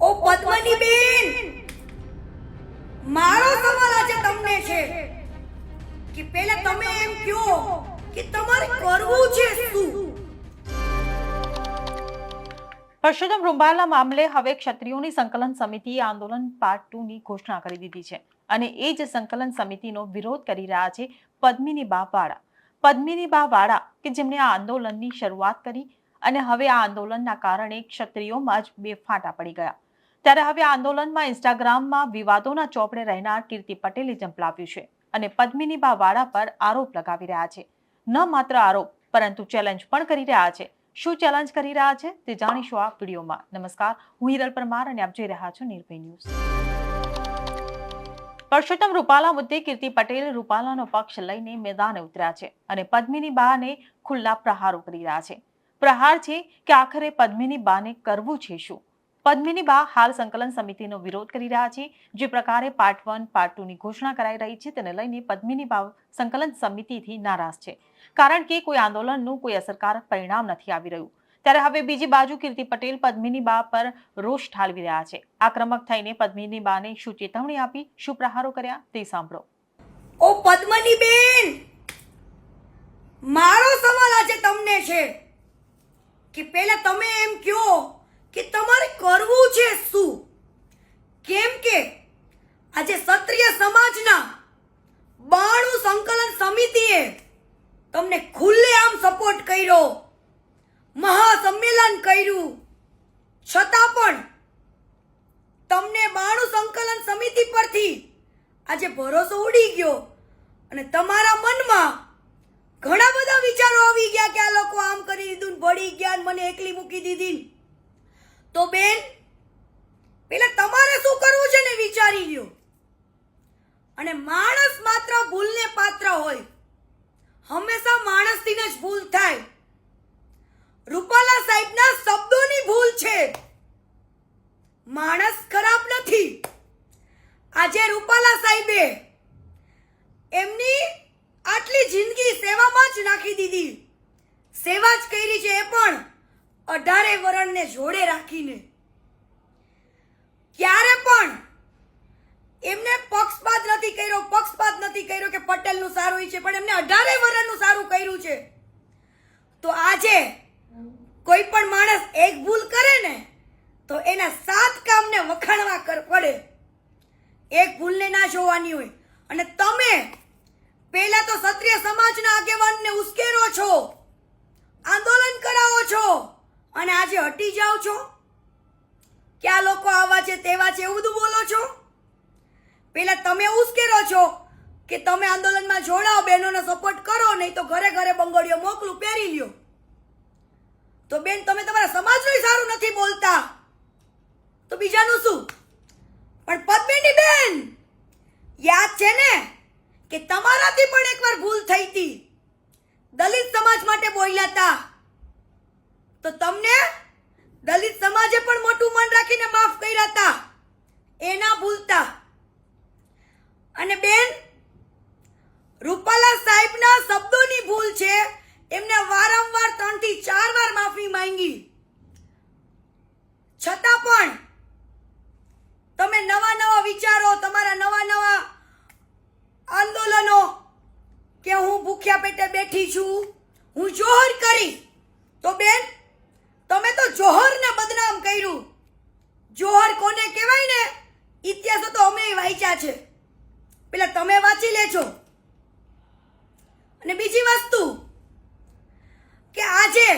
ઓ પદ્મની બેન! મારો સવાલ આજે તમને છે કે પહેલા તમે એમ કહો કે તમારે કરવું છે શું? પરસોત્તમ રૂંબાલા મામલે હવે ક્ષત્રિયોની સંકલન સમિતિએ આંદોલન પાર્ટ ટુ ની ઘોષણા કરી દીધી છે અને એ જ સંકલન સમિતિનો વિરોધ કરી રહ્યા છે પદ્મિની બા વાળા પદ્મિની બા વાળા કે જેમણે આ આંદોલનની શરૂઆત કરી અને હવે આ આંદોલનના કારણે ક્ષત્રિયોમાં જ બે ફાંટા પડી ગયા. ત્યારે હવે આંદોલનમાં ઇન્સ્ટાગ્રામમાં વિવાદોના ચોપડે રહેનાર કીર્તિ પટેલે ઝંપલાવ્યું છે અને પદ્મિની બા વાળા પર આરોપ લગાવી રહ્યા છે. ન માત્ર આરોપ, પરંતુ ચેલેન્જ પણ કરી રહ્યા છે. શું ચેલેન્જ કરી રહ્યા છે તે જાણીશું આ વિડીયોમાં. નમસ્કાર, હું હિરલ પરમાર અને આપ જોઈ રહ્યા છો નિર્ભય ન્યૂઝ. પરસોત્તમ રૂપાલા મુદ્દે કીર્તિ પટેલ રૂપાલાનો પક્ષ લઈને મેદાને ઉતર્યા છે અને પદ્મિની બાને ખુલ્લા પ્રહારો કરી રહ્યા છે. પ્રહાર છે કે આખરે પદ્મિની બાને કરવું છે શું? પદ્મિની બા હાલ સંકલન સમિતિનો વિરોધ કરી રહ્યા છે. જે પ્રકારે પાર્ટ વન, પાર્ટ ટુ ની ઘોષણા કરાઈ રહી છે, તેને લઈને પદ્મિની બા સંકલન સમિતિથી નારાજ છે. કારણ કે કોઈ આંદોલનનું કોઈ અસરકારક પરિણામ નથી આવી રહ્યું. ત્યારે હવે બીજી બાજુ કીર્તિ પટેલ પદ્મિની બા પર રોષ ઠાલવી રહ્યા છે. આક્રમક થઈને પદ્મિની બાને શું ચેતવણી આપી શું પ્રહારો કર્યા. તે સાંભળો. ઓ પદ્મની બેન મારો સવાલ આજે તમને છે કે પહેલા તમે એમ કહો કે તમારે કરવું છે શું કેમ કે આજે ક્ષત્રિય સમાજના બાણું સંકલન સમિતિએ તમને ખુલ્લે આમ સપોર્ટ કર્યો, મહાસંમેલન કર્યું છતાં પણ તમને બાણું સંકલન સમિતિ પરથી આજે ભરોસો ઉડી ગયો અને તમારા મનમાં ઘણા બધા વિચારો આવી ગયા કે આ લોકો આમ કરી દીધું ભળી ગયા મને એકલી મૂકી દીધી. તો બેન, પેલા તમારે શું કરવું છે ને વિચારી લ્યો. અને માણસ માત્ર ભૂલને પાત્ર હોય. હંમેશા માણસથી જ ભૂલ થાય. રૂપાલા સાહેબના શબ્દોની ભૂલ છે. માણસ ખરાબ નથી. આજે રૂપાલા સાહેબે એમની આટલી જિંદગી સેવામાં જ નાખી દીધી. સેવા જ કરી છે એ પણ. અઢારે વરણને જોડે રાખીને. ક્યારે પણ એમને પક્ષપાત નથી કર્યો, પક્ષપાત નથી કર્યો કે પટેલનું સારું છે, પણ એમને અઢારે વરણનું સારું કર્યું છે. તો આજે કોઈ પણ માણસ એક ભૂલ કરે ને, તો એના સાત કામને વખાણવા કર, પડે. એક ભૂલને ના જોવાની હોય. અને તમે પહેલા તો ક્ષત્રિય સમાજના આગેવાનને ઉશ્કેરો છો, આંદોલન કરાવો છો. અને આજે હટી જાઓ છો? કે લોકો આવા છે, તેવા છે, એવું બધું બોલો છો? પેલા તમે ઉશ્કેરો છો કે તમે આંદોલનમાં જોડાઓ, બહેનોને સપોર્ટ કરો, નહીં તો ઘરે ઘરે બંગડીઓ મોકલું, પહેરી લ્યો. તો બેન, તમે તમારા સમાજનું સારું નથી બોલતા. તો બીજાનું શું? પણ પદ્મિની બેન, યાદ છે ને કે તમારાથી પણ એકવાર ભૂલ થઈ હતી. દલિત સમાજ માટે બોલ્યા હતા. તો તમને દલિત સમાજે પણ મોટું મન રાખીને માફ કર્યા હતા. એ ના ભૂલતા. અને બેન, રૂપાલા સાહેબના શબ્દોની ભૂલ છે. એમને વારંવાર ત્રણથી ચાર વાર માફી માંગી. છતાં પણ તમે નવા નવા વિચારો, તમારા નવા નવા આંદોલનો કે હું ભૂખ્યા પેટે બેઠી છું, હું જોહર કરી. તો બેન તમે તો જોહરને બદનામ કર્યું જોહર કોને કહેવાય ને, ઇતિહાસો તો અમે વાંચ્યા છે. પેલા તમે વાંચી લેજો. અને બીજી વસ્તુ કે આજે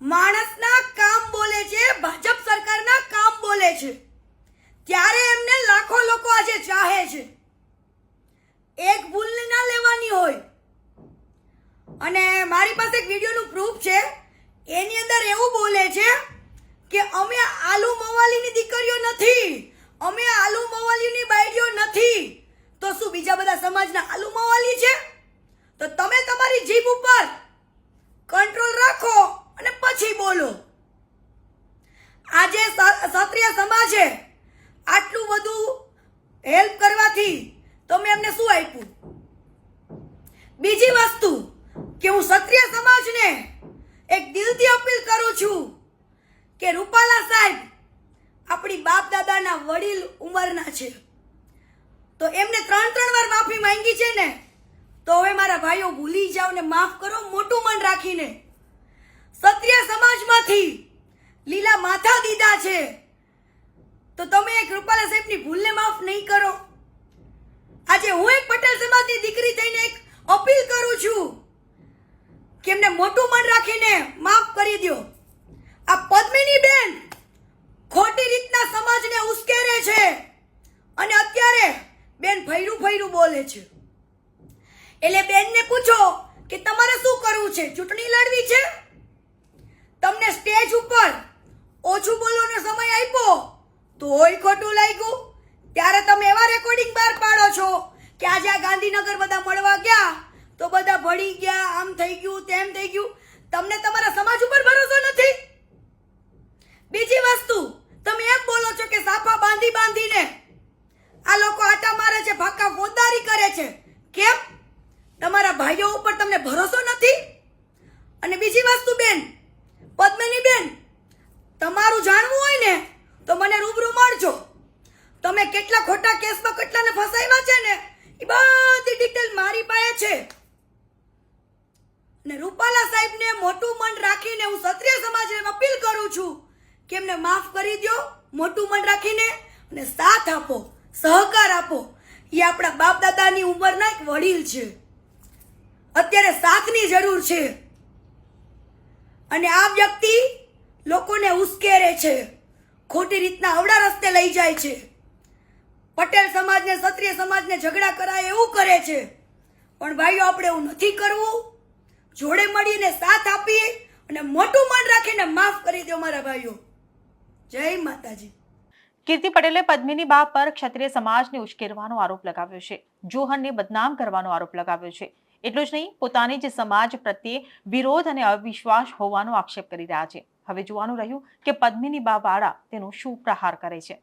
માણસના કામ બોલે છે ભાજપ સરકારના કામ બોલે છે ત્યારે એમને લાખો લોકો આજે ચાહે છે એક ભૂલને ના લેવાની હોય અને મારી પાસે એક વિડીયોનું પ્રૂફ છે એની અંદર એવું બોલે છે કે અમે આલુ મવાલીની દીકરીઓ નથી અમે આલુ મવાલીની બાયડીઓ નથી તો શું બીજા બધા સમાજના આલુ મવાલી છે તો તમે તમારી જીભ ઉપર કંટ્રોલ રાખો અને પછી બોલો આજે સ- ક્ષત્રિય સમાજે આટલું બધું હેલ્પ કરવાથી તમે એમને શું આપ્યું બીજી વસ્તુ કે હું ક્ષત્રિય સમાજને એક દિલથી અપીલ કરું છું કે રૂપાલા સાહેબ આપણી બાપ દાદાના વડીલ ઉંમરના છે. તો એમને ત્રણ ત્રણ વાર માફી માંગી છે ને, તો હવે મારા ભાઈઓ ભૂલી જાઓ ને માફ કરો, મોટું મન રાખીને. ક્ષત્રિય સમાજમાંથી લીલા માથા દીધા છે. તો તમે એક રૂપાલા સાહેબની ભૂલને માફ નહીં કરો. આજે હું એક પટેલ સમાજની દીકરી થઈને એક એમને મોટું મન રાખીને માફ કરી દો આ પદ્મિની બેન ખોટી રીતના સમાજને ઉશ્કેરે છે અને અત્યારે બેન ફૈરું ફૈરું બોલે છે. એટલે બેનને પૂછો કે તમારે શું કરવું છે? ચૂંટણી લડવી છે? તમને સ્ટેજ ઉપર ઓછું બોલવાનો સમય આપ્યો તોય ખોટું લાગ્યું. ત્યારે તમે એવા રેકોર્ડિંગ બહાર પાડો છો કે આજે આ ગાંધીનગર બધા મળવા ગયા તો બધા ભળી ગયા, આમ થઈ ગયું, તેમ થઈ ગયું. તમને તમારા સમાજ ઉપર ભરોસો નથી? બીજી વસ્તુ, તમે એમ બોલો છો કે સાફા બાંધી બાંધીને આ લોકો આટા મારે છે, ફાકા ફોદારી કરે છે. કેમ? તમારા ભાઈઓ ઉપર તમને ભરોસો નથી? અને બીજી વસ્તુ બેન, પદ્મિની બેન, તમારું જાણવું હોય ને, તો મને રૂબરૂ મળજો. તમે કેટલા ખોટા કેસમાં કેટલાને ફસાવ્યા છે ને, એ બધી ડિટેલ મારી પાસે છે. ને રૂપાલા સાહેબને મોટું મન રાખીને હું ક્ષત્રિય સમાજને અપીલ કરું છું કે એમને માફ કરી દો મોટું મન રાખીને, અને સાથ આપો, સહકાર આપો. એ આપણા બાપ દાદાની ઉંમરના એક વડીલ છે. અત્યારે સાથની જરૂર છે. અને આ વ્યક્તિ લોકોને ઉશ્કેરે છે. ખોટી રીતના અવડા રસ્તે લઈ જાય છે. પટેલ સમાજને, ક્ષત્રિય સમાજને ઝઘડા કરાય એવું કરે છે. પણ ભાઈઓ, આપણે એવું નથી કરવું. જોડે મળીને સાથ આપીએ અને મોટું મન રાખીને માફ કરી દો મારા ભાઈઓ. જય માતાજી. કીર્તિ પટેલે પદ્મિની બા પર ક્ષત્રિય સમાજને ઉશ્કેરવાનો આરોપ લગાવ્યો છે. જોહરને બદનામ કરવાનો આરોપ લગાવ્યો છે. એટલું જ નહીં, પોતાની જે સમાજ પ્રત્યે વિરોધ અને અવિશ્વાસ હોવાનો આક્ષેપ કરી રહ્યા છે. હવે જોવાનું રહ્યું કે પદ્મિની બા વાળા તેનો શું પ્રહાર કરે છે.